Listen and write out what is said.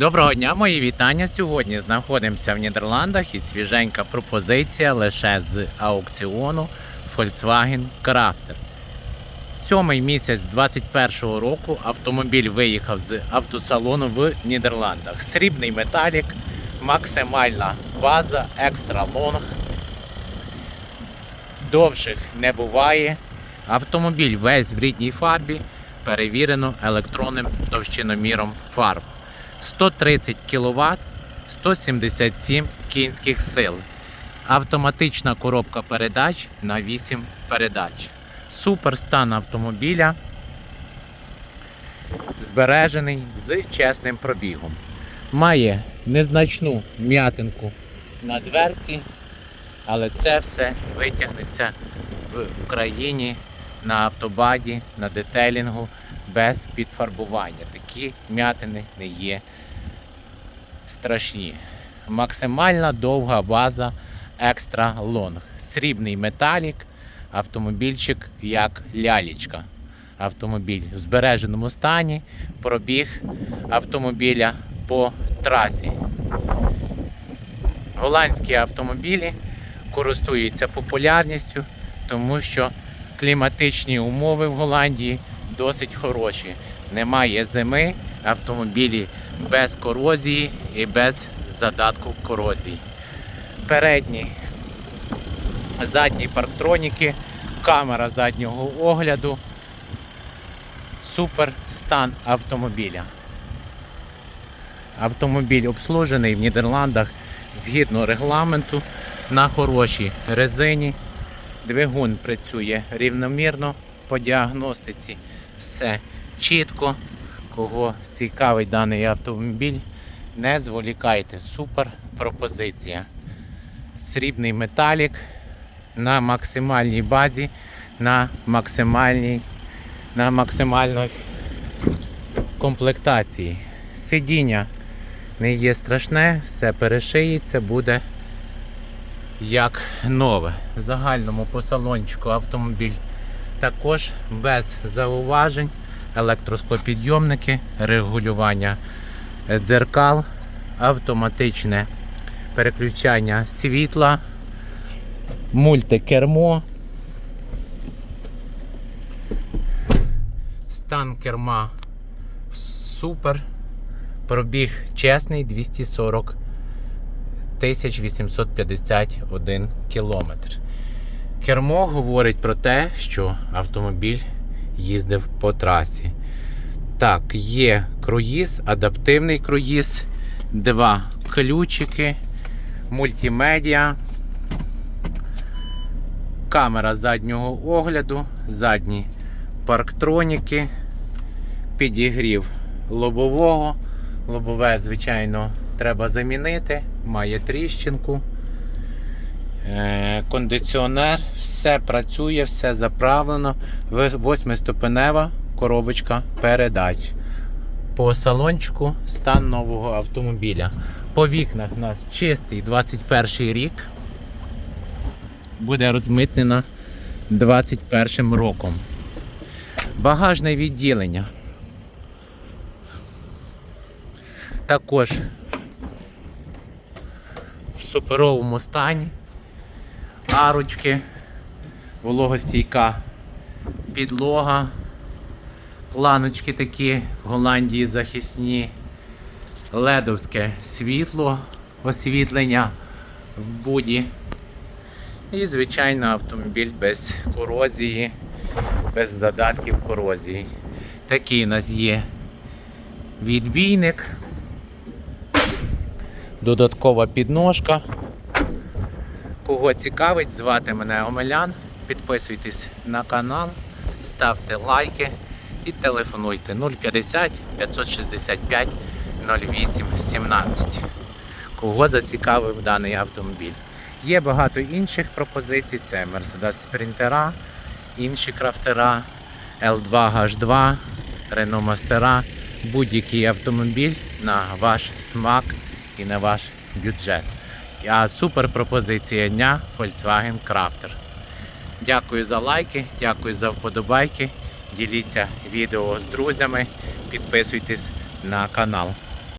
Доброго дня, мої вітання. Сьогодні знаходимося в Нідерландах і свіженька пропозиція лише з аукціону Volkswagen Crafter. Сьомий місяць 2021 року автомобіль виїхав з автосалону в Нідерландах. Срібний металік, максимальна база, екстра лонг. Довших не буває. Автомобіль весь в рідній фарбі, перевірено електронним товщиноміром фарб. 130 кВт, 177 кінських сил. Автоматична коробка передач на 8 передач. Супер стан автомобіля. Збережений з чесним пробігом. Має незначну м'ятинку на дверці, але це все витягнеться в Україні на автобаді, на детелінгу без підфарбування. Такі м'ятини не є страшні. Максимальна довга база екстра лонг. Срібний металік, автомобільчик як лялічка. Автомобіль в збереженому стані, пробіг автомобіля по трасі. Голландські автомобілі користуються популярністю, тому що кліматичні умови в Голландії досить хороші. Немає зими, автомобілі без корозії і без задатку корозії. Передні, задні парктроніки, камера заднього огляду. Супер стан автомобіля. Автомобіль обслужений в Нідерландах згідно регламенту на хорошій резині. Двигун працює рівномірно по діагностиці. Все чітко. Кого цікавий даний автомобіль, не зволікайте. Супер пропозиція. Срібний металік на максимальній базі, на максимальній, на максимальній комплектації. Сидіння не є страшне, все перешиється, буде як нове. В загальному по салончику автомобіль також без зауважень, електросклопідйомники, регулювання дзеркал, автоматичне переключання світла, мультикермо, стан керма супер, пробіг чесний 240 1851 кілометр. Кермо говорить про те, що автомобіль їздив по трасі. Так, є круїз, адаптивний круїз, два ключики, мультимедіа, камера заднього огляду, задні парктроніки, підігрів лобового. Лобове, звичайно, треба замінити, має тріщинку. Е, Кондиціонер, все працює, все заправлено. Восьмиступенева коробочка передач. По салончику стан нового автомобіля. По вікнах у нас чистий 21 рік. Буде розмитнена 21 роком. Багажне відділення. Також в суперовому стані. Арочки, вологостійка підлога, планочки такі в Голландії захисні, ледовське світло, освітлення в буді. І, звичайно, автомобіль без корозії, без задатків корозії. Такий у нас є відбійник, додаткова підножка. Кого цікавить, звати мене Омелян. Підписуйтесь на канал, ставте лайки і телефонуйте 050 565 08 17. Кого зацікавив даний автомобіль. Є багато інших пропозицій, це Mercedes Sprinter, інші крафтера, L2 H2, Renault Mastera, будь-який автомобіль на ваш смак і на ваш бюджет. А супер пропозиція дня Volkswagen Crafter. Дякую за лайки, дякую за вподобайки. Діліться відео з друзями, підписуйтесь на канал.